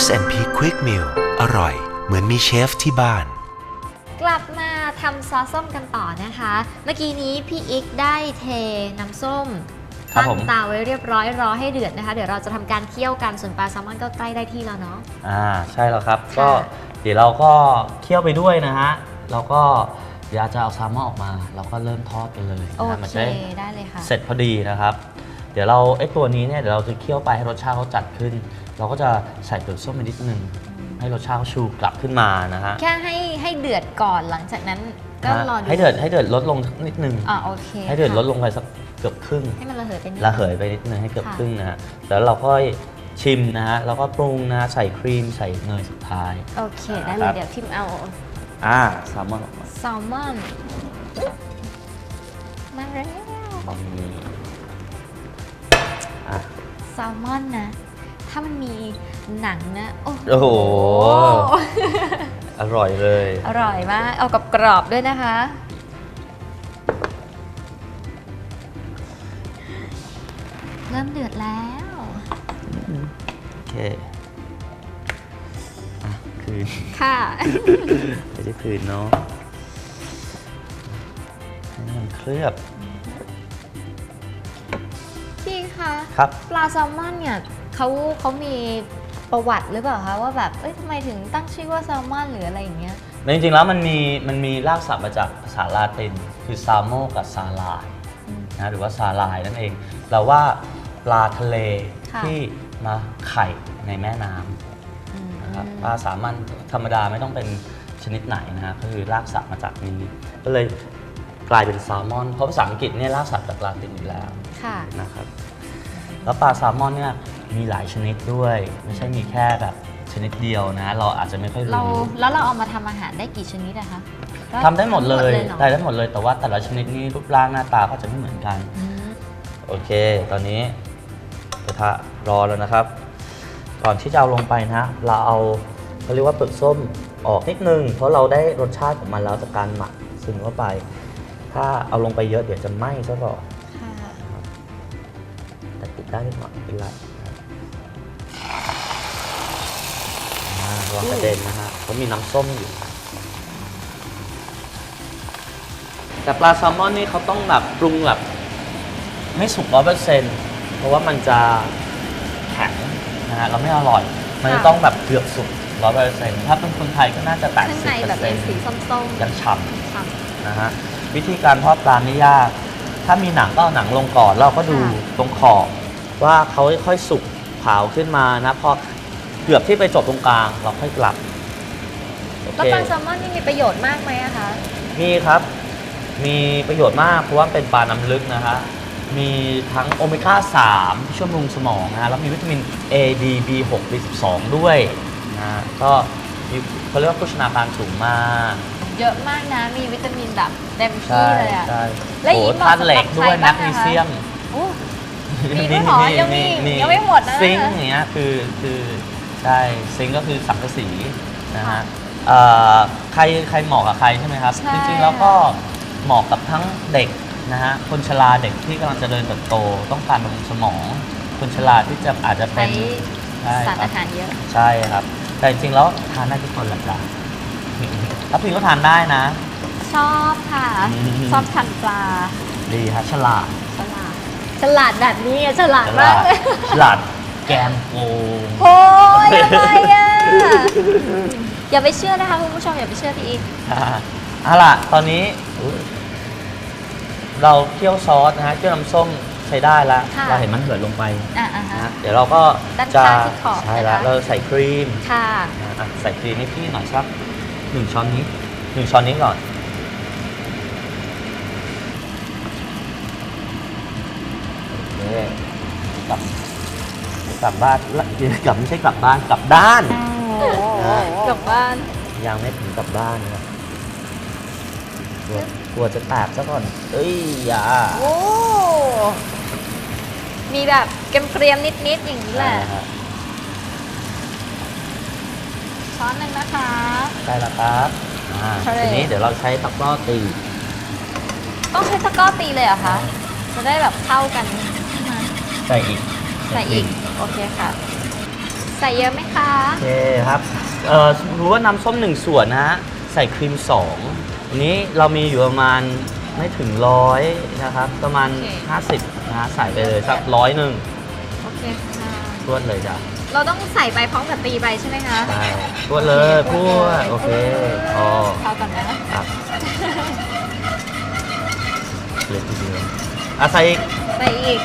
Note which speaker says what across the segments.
Speaker 1: S&P Quick Meal อร่อย เหมือนมีเชฟที่บ้าน
Speaker 2: กลับมาทำซอสส้มกันต่อนะคะ เมื่อกี้นี้พี่อิกได้เทน้ำส้ม
Speaker 3: ครับ
Speaker 2: ตั้ง
Speaker 3: ผม
Speaker 2: เตาไว้เรียบร้อยรอให้เดือดนะคะ เดี๋ยวเราจะทำการเคี่ยวกันส่วนปลาแซลมอนก็ใกล้ได้ที่แล้วเนาะ
Speaker 3: อ่าใช่แล้วครับ
Speaker 2: ค่ะ
Speaker 3: ก็เดี๋ยวเราก็เคี่ยวไปด้วยนะฮะ แล้วก็เดี๋ยวจะเอาแซลมอนออกมา เราก็เริ่มทอดกันเลย
Speaker 2: โอ
Speaker 3: นะฮะมัน
Speaker 2: เค
Speaker 3: จะได้
Speaker 2: ได้เลยค่ะ
Speaker 3: เสร็จพอดีนะครับ เดี๋ยวเราไอ้ตัวนี้เนี่ยเดี๋ยวเราจะเคี่ยวไปให้รสชาติเขาจัดขึ้น เราก็จะใส่เปลือกส้มไปนิดนึงให้รสชาติเขาชูกลับขึ้นมานะฮะ
Speaker 2: แค่ให้ให้เดือดก่อนหลังจากนั้นก็
Speaker 3: นะฮะ
Speaker 2: รอดู
Speaker 3: ให้เดือดให้เดือดลดลงนิดนึง
Speaker 2: อ่าโอเค
Speaker 3: ให้เดือด
Speaker 2: ค่ะ
Speaker 3: ลดลงไปสักเกือบครึ่ง
Speaker 2: ให้มันระเหยไปนิด
Speaker 3: ระเหยไปนิดนึงให้เกือบ
Speaker 2: ค่ะ
Speaker 3: ครึ่งนะฮะแล้วเราค่อยชิมนะฮะแล้วก็ปรุงนะฮะใส่ครีมใส่เนยสุดท้าย
Speaker 2: โอเคได้เล
Speaker 3: ครั
Speaker 2: ย
Speaker 3: บ
Speaker 2: เดี๋ยวทิมเอา
Speaker 3: อ่าแซลมอนออกมา
Speaker 2: แซลมอนมาแล้ว
Speaker 3: ตรงนี้ อะ
Speaker 2: แซลมอนนะ ถ้ามันมีหนังนะ โอ้
Speaker 3: โอ้โห อร่อยเลย
Speaker 2: อร่อยมาก เอากับกรอบๆด้วยนะคะ เริ่มเดือดแล้ว
Speaker 3: โอเคอะคืน
Speaker 2: ค่ะ
Speaker 3: ไม่ได้คืนเนาะให้มันเคลือบ
Speaker 2: คะ
Speaker 3: ครับ
Speaker 2: ปลาแซลมอนเนี่ยเขาเขามีประวัติหรือเปล่าคะว่าแบบเอ้ยทำไมถึงตั้งชื่อว่าแซลมอนหรืออะไรอย่างเงี้ย
Speaker 3: จริงๆแล้วมันมีมันมีรากศัพท์มาจากภาษาลาตินคือซาโมกับซาลาย
Speaker 2: อืม
Speaker 3: นะหรือว่าซาลายนั่นเองแปลว่าปลาทะเล
Speaker 2: ค่ะ
Speaker 3: ที่มาไข่ในแม่น้ำ
Speaker 2: อืม
Speaker 3: นะครับปลาสามัญธรรมดาไม่ต้องเป็นชนิดไหนนะฮะก็คือรากศัพท์มาจากนี้ ก็เลยกลายเป็นแซลมอน เพราะภาษาอังกฤษเนี่ยรากศัพท์จากลาตินอยู่แล้ว
Speaker 2: ค่ะ
Speaker 3: นะครับ แล้วปลาแซลมอนเนี่ยมีหลายชนิดด้วย ไม่ใช่มีแค่แบบชนิดเดียวนะ เราอาจจะไม่ค่อย
Speaker 2: เรา
Speaker 3: รู้
Speaker 2: แล้วเราเอามาทำอาหารได้กี่ชนิดอะคะ
Speaker 3: ทำได้หมดเลย
Speaker 2: หรอ
Speaker 3: ได้ได้หมดเลยแต่ว่าแต่ละชนิดนี่รูปร่างหน้าตาก็จะไม่เหมือนกัน
Speaker 2: อืม
Speaker 3: โอเค ตอนนี้กระทะรอแล้วนะครับ ก่อนที่จะเอาลงไปนะเราเอาเขาเรียกว่าเปลือกส้มออกนิดนึง เพราะเราได้รสชาติของมันแล้วจากการหมักซึมเข้าไป ถ้าเอาลงไปเยอะเดี๋ยวจะไหม้ซะก่อน
Speaker 2: ค่ะ
Speaker 3: แต่ติดได้นิดหน่อยไม่เป็นไรอ่าระวังกระเด็นนะฮะเพราะมีน้ำส้มอยู่ แต่ปลาแซลมอนนี่เขาต้องแบบปรุงแบบไม่สุกร้อยเปอร์เซ็นต์เพราะว่ามันจะแข็งนะฮะเราไม่อร่อย มันจะต้องแบบเกือบสุกร้อยเปอร์เซ็นต์ถ้าเป็นคนไทยก็น่าจะแปด
Speaker 2: ข้าง
Speaker 3: สิบ
Speaker 2: ใน
Speaker 3: เปอ
Speaker 2: แบบ
Speaker 3: ร์เซ็
Speaker 2: เป็นน
Speaker 3: ต์
Speaker 2: สีส้มๆ
Speaker 3: ยังฉ่
Speaker 2: ฉ่ำำ
Speaker 3: นะฮะวิธีการทอดปลาไม่ยาก ถ้ามีหนังก็เอาหนังลงก่อนเราก็ดู
Speaker 2: ค่ะ
Speaker 3: ตรงขอบ ว่าเขาค่อยๆสุกขาวขึ้นมานะพอเกือบที่ไปจบตรงกลางเราค่อยกลับโอ
Speaker 2: แล้ว
Speaker 3: เค
Speaker 2: ปลาแซลมอนนี่มีประโยชน์มากไหมอะคะ
Speaker 3: มีครับ มีประโยชน์มากเพราะว่าเป็นปลาน้ำลึกนะฮะมีทั้งโอเมก้า 3 ที่ช่วยบำรุงสมองนะฮะแล้วมีวิตามิน A D B 6 B 12 ด้วยนะฮะก็มีเขาเรียกว่าโภชนาการสูงมาก
Speaker 2: เยอะมากนะ มีวิตามินแบบเต็มที่
Speaker 3: ใช่
Speaker 2: เลยอะ
Speaker 3: ใช่
Speaker 2: และอย่าง
Speaker 3: โอ้
Speaker 2: นี้เหมาะ
Speaker 3: ธาตุเหล็กด้วย
Speaker 2: สำห
Speaker 3: แม
Speaker 2: รับ
Speaker 3: ก
Speaker 2: ใครบ้าง
Speaker 3: นี
Speaker 2: นะคะ
Speaker 3: เซียม
Speaker 2: โอ้ มีด้วยเหรอยังมียังไม่หมดนะ
Speaker 3: ซิงค์อย่างเงี้ยคือคือใช่ซิงค์ก็คือสังกะสีนะฮะเอ่อใครใครเหมาะกับใครใช่ไหมครับ
Speaker 2: ใช่
Speaker 3: จริงๆแล้วก็เหมาะกับทั้งเด็กนะฮะคนชราเด็กที่กำลังจะเดินเติบโต ต้องการบำรุงสมอง คนชราที่จะอาจจะเป็
Speaker 2: ใช้
Speaker 3: น
Speaker 2: สาร
Speaker 3: ค
Speaker 2: อา
Speaker 3: บ
Speaker 2: หารเยอะ
Speaker 3: ใช่ครับ แต่จริงๆแล้วทานได้ทุกคนแหละจ้ะถ้าพิงก็ทานได้นะ
Speaker 2: ชอบค่ะ
Speaker 3: อืม
Speaker 2: ชอบทานปลา
Speaker 3: ดีฮะฉลาด
Speaker 2: ฉลาด ฉลาดแบบนี้อะฉลาด
Speaker 3: ฉ
Speaker 2: มา
Speaker 3: ลากด
Speaker 2: เลย
Speaker 3: ฉลาดแกมโกง
Speaker 2: โอ้ยอะไรอะ อย่าไปเชื่อนะคะคุณผู้ชมอย่าไปเชื่อพี่อีก
Speaker 3: อ่าเอาล่ะ ตอนนี้อุ๊ยเราเคี่ยวซอสนะฮะเคี่ยวน้ำส้มใช้ได้แล้ว
Speaker 2: ค่ะ
Speaker 3: เราเห็นมันเหือดลงไป
Speaker 2: อะอะ
Speaker 3: นะ
Speaker 2: ฮะ
Speaker 3: ฮะเดี๋ยวเราก็
Speaker 2: ด้าน
Speaker 3: จะ
Speaker 2: ข้างที่ขอบ
Speaker 3: ใช่แล้ว
Speaker 2: นะคะ
Speaker 3: เราใส่ครีม
Speaker 2: ค่ะ
Speaker 3: นะอะใส่ครีมให้พี่หน่อยสักหนึ่งช้อนนี้หนึ่งช้อนนี้ก่อนโอเคกลับ กลับบ้านละกลับไม่ใช่กลับบ้านกลับด้าน
Speaker 2: กลับบ้าน
Speaker 3: ยังไม่ถึงกลับบ้านนะครับกลัวกลัวจะแตกซะก่อน เอ้ยอย่า
Speaker 2: โอ้มีแบบเกรียมๆนิดๆอย่างนี้แหละ
Speaker 3: ได้ฮะ
Speaker 2: ช้อนหนึ่งนะคะ
Speaker 3: ได้แล้วครับอ่า
Speaker 2: ใช่
Speaker 3: ทีนี้เดี๋ยวเราใช้ตะกร้อตี
Speaker 2: ต้องใช้ตะกร้อตีเลยเหรอคะจะได้แบบเข้ากันใช่ไหม
Speaker 3: ใส่อีก
Speaker 2: ใส่อีก โอเคค่ะ ใส่เยอะไหมคะ
Speaker 3: โอเคครับ เอ่อรู้ว่าน้ำส้มหนึ่งส่วนนะฮะ ใส่ครีมสองอันนี้เรามีอยู่ประมาณไม่ถึงร้อยนะครับ ประมาณ50นะฮะใส่ไปเลยสักร้อยหนึ่ง
Speaker 2: โอเคค่ะ
Speaker 3: พรวดเลยจ้ะ
Speaker 2: เราต้องใส่ไปพร้อมกับตีไปใช่ไหมคะ
Speaker 3: ใช่พรวดเลยพรวดโอเคอ๋อ
Speaker 2: พอก่อนนะ ครับ
Speaker 3: เลยทีเดียวอะใส่อีก
Speaker 2: ใส่อีก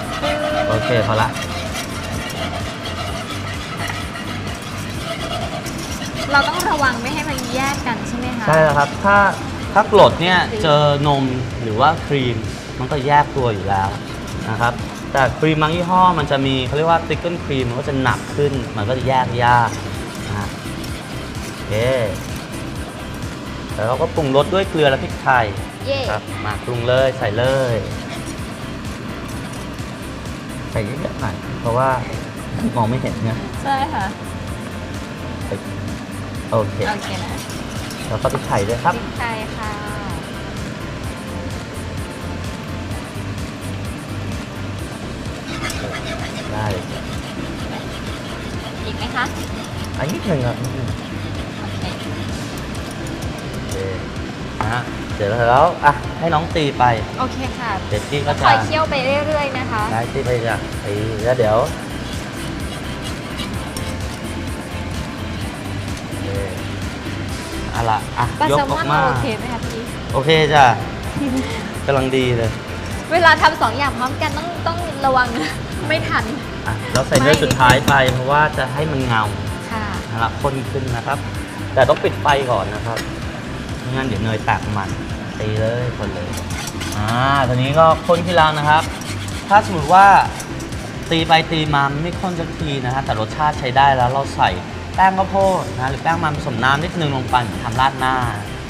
Speaker 3: โอเคพอละ
Speaker 2: เราต้องระวังไม่ให้มันแยกกันใช่ไหมคะ
Speaker 3: ใช่แล้วครับ ถ้าถ้ากรดเนี่ยเจอนมหรือว่าครีมมันก็แยกตัวอยู่แล้วนะครับ แต่ครีมบางยี่ห้อมันจะมีเขาเรียกว่าติ๊กเกิลครีมมันก็จะหนักขึ้น มันก็จะแยกยากนะฮะโอเคแล้วเราก็ปรุงรสด้วยเกลือและพริกไทย
Speaker 2: เย่
Speaker 3: ครับมาปรุงเลยใส่เลย ใส่เยอะๆหน่อยเพราะว่ามองไม่เห็นเนี่ย
Speaker 2: ใช่ค่ะ
Speaker 3: โอเค
Speaker 2: โอเคนะ
Speaker 3: แล้วก็พริกไทยด้วยครับ
Speaker 2: พริกไทยค่ะ
Speaker 3: ได้เลย
Speaker 2: อีกไหมคะ
Speaker 3: อันนิดหนึ่งอะนิดหนึ่ง
Speaker 2: โอเค
Speaker 3: โอเคนะฮะเดี๋ยวแล้วอะให้น้องตีไป
Speaker 2: โอเคค่ะ
Speaker 3: เดี๋ยวตี้ก็
Speaker 2: ค
Speaker 3: จะ
Speaker 2: อยเคี่ยวไปเรื่อยๆนะคะ
Speaker 3: ได้ตีไปจ้ะตีแล้วเดี๋ยว อาล่ะอะ
Speaker 2: ปลาย
Speaker 3: ก
Speaker 2: แซล
Speaker 3: อ
Speaker 2: ม
Speaker 3: อ
Speaker 2: อน
Speaker 3: กมา
Speaker 2: โอเคไหมคะพี่
Speaker 3: โอเคจ้ะกำลังดีเลย
Speaker 2: เวลาทำสองอย่างพร้อมกันต้องต้องระวังนะไม่ทัน
Speaker 3: อะเราใส่เนื้อ
Speaker 2: ไม่
Speaker 3: สุดท้ายไปเพราะว่าจะให้มันเงา
Speaker 2: ค่ะ
Speaker 3: นะครับข้นขึ้นนะครับ แต่ต้องปิดไฟก่อนนะครับไม่งั้นเดี๋ยวเนยแตกมันตีเลยคนเลยอ่าตอนนี้ก็ข้นขึ้นแล้วนะครับ ถ้าสมมติว่าตีไปตีมาไม่ข้นสักทีนะฮะแต่รสชาติใช้ได้แล้วเราใส่ แป้งข้าวโพดนะหรือแป้งมันผสมน้ำนิดนึงลงไปเหมือนทำราดหน้า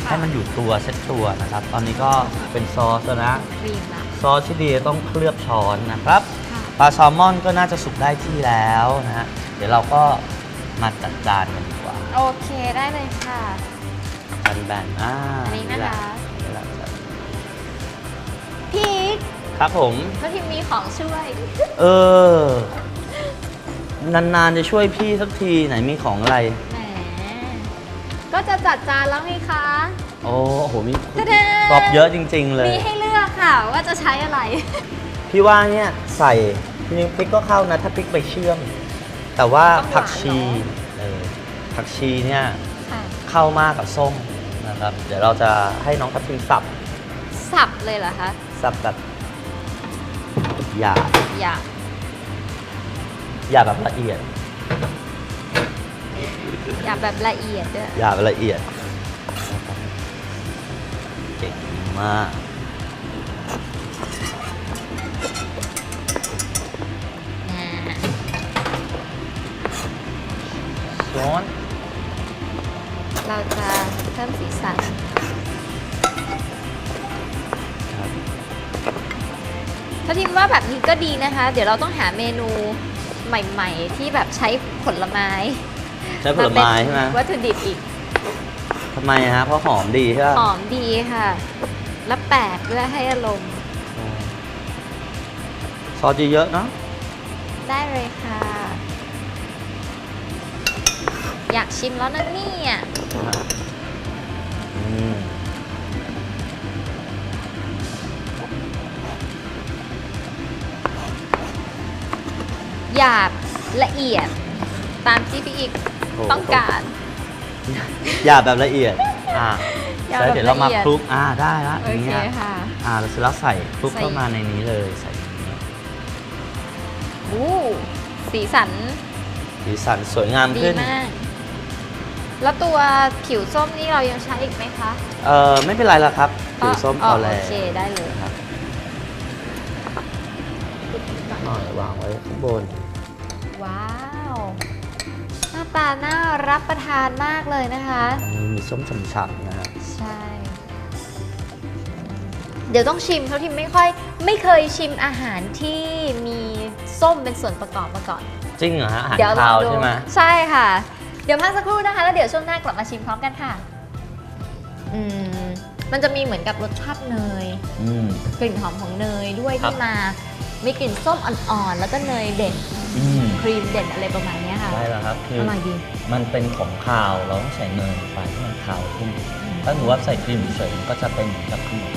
Speaker 3: ให้มันอยู่ตัวเซ็ตตัวนะครับ ตอนนี้ก็เป็นซอสแล้วนะ
Speaker 2: ครีมละ
Speaker 3: ซอสที่ดีต้องเคลือบช้อนนะครับ
Speaker 2: ค่ะ
Speaker 3: ปลาแซลมอนก็น่าจะสุกได้ที่แล้วนะฮะเดี๋ยวเราก็มาจัดจานกันดีกว่า
Speaker 2: โอเคได้เลยค่ะ
Speaker 3: จานแบนอ่า
Speaker 2: อันนี้นะคะ
Speaker 3: นี่แหละนี่แหละ
Speaker 2: พีค
Speaker 3: ครับผม
Speaker 2: ก็ทีมมีของช่วย
Speaker 3: เออ นานๆจะช่วยพี่สักทีไหนมีของอะไร
Speaker 2: แหมก็จะจัดจานแล้วไงคะ
Speaker 3: โอ้โหมี
Speaker 2: ตะเด
Speaker 3: กรอบเยอะจริง ๆ เลย
Speaker 2: มีให้เลือกค่ะว่าจะใช้อะไร
Speaker 3: พี่ว่าเนี่ยใส่จริงๆพริกก็เข้านะถ้าพริกไปเชื่อม แต่ว่า
Speaker 2: ต้องหวาน
Speaker 3: ผักชี
Speaker 2: เนอะ
Speaker 3: เออผักชีเนี่ย
Speaker 2: ค่ะ
Speaker 3: เข้ามากกับส้มนะครับ เดี๋ยวเราจะให้น้องทัพทิมสับ
Speaker 2: สับเลยเหรอคะ
Speaker 3: สับแบบหยาบ
Speaker 2: อยา ก
Speaker 3: หยาบแบบละเอียด
Speaker 2: อยากแบบละเอียดด้วย
Speaker 3: หยาบแบบละเอียดเก่งมาก
Speaker 2: อ่า
Speaker 3: ช้อน
Speaker 2: เราจะเพิ่มสีสัน
Speaker 3: ครับ
Speaker 2: ถ้าทิมว่าแบบนี้ก็ดีนะคะ เดี๋ยวเราต้องหาเมนู ใหม่ ๆ ที่แบบใช้ผลไม้
Speaker 3: ใช้ผลไม้ใช่ไหมา
Speaker 2: เป็นวัตถุดิบอีก
Speaker 3: ทำไมฮะเพราะหอมดีใช่ไหม
Speaker 2: หอมดีค่ะ แล้วแปลกด้วยให้อารมณ์
Speaker 3: ซอสเยอะๆเนาะ
Speaker 2: ได้เลยค่ะ อยากชิมแล้วนะเนี่ย หยาบละเอียด ตามที่พี่อีก
Speaker 3: โอ้
Speaker 2: ต้องการ
Speaker 3: หยาบแบบละเอียด อ่า
Speaker 2: หยาบ
Speaker 3: แล้ว
Speaker 2: แบบ
Speaker 3: เดี๋ยวเรามา
Speaker 2: ละเอียด
Speaker 3: คลุก อ่าได้ละ
Speaker 2: โอ
Speaker 3: อย่าง
Speaker 2: เค
Speaker 3: เงี้ย
Speaker 2: ค่ะ
Speaker 3: อ่าเราเสร็จแล้วใส่คลุก
Speaker 2: ใส่
Speaker 3: เข้ามาในนี้เลยใส่อย่างนี้
Speaker 2: อู้สีสัน
Speaker 3: สีสันสวยงาม
Speaker 2: ดี
Speaker 3: ขึ้น
Speaker 2: มาก แล้วตัวผิวส้มนี่เรายังใช้อีกไหมคะ
Speaker 3: เออไม่เป็นไรแล้วครับสีส้มพอแล้ว
Speaker 2: โอเคได้เลย
Speaker 3: ครับหน่อยวางไว้ข้างบน
Speaker 2: ตาน่ารับประทานมากเลยนะคะ
Speaker 3: อันนี้มีส้มฉ่ำๆนะฮะ
Speaker 2: ใช่ เดี๋ยวต้องชิมเพราะทิมไม่ค่อย ไม่เคยชิมอาหารที่มีส้มเป็นส่วนประกอบมาก่อน
Speaker 3: จริงเหรอฮะอาหาร
Speaker 2: เดี๋ยวล
Speaker 3: คา
Speaker 2: อง
Speaker 3: ว
Speaker 2: ดู
Speaker 3: ใช่ไหม
Speaker 2: ใช่ค่ะ เดี๋ยวพักสักครู่นะคะ แล้วเดี๋ยวช่วงหน้ากลับมาชิมพร้อมกันค่ะ อืม มันจะมีเหมือนกับรสชาติเนย
Speaker 3: อืม
Speaker 2: กลิ่นหอมของเนยด้วย
Speaker 3: ครับ
Speaker 2: ที่มา มีกลิ่นส้มอ่อนๆ แล้วก็เนยเด็ด
Speaker 3: อืม
Speaker 2: ครีมเด่นอะไรประมาณเนี้ยค่ะ
Speaker 3: ได้แล้วครับคือ
Speaker 2: อ
Speaker 3: อ
Speaker 2: ร่อยดี
Speaker 3: มันเป็นของคาวเราต้องใส่เนยลงไปที่มันคาวขึ้น ถ้าหนูว่าใส่ครีมเฉยๆมันก็จะเป็นเหมือนกับขนมคาว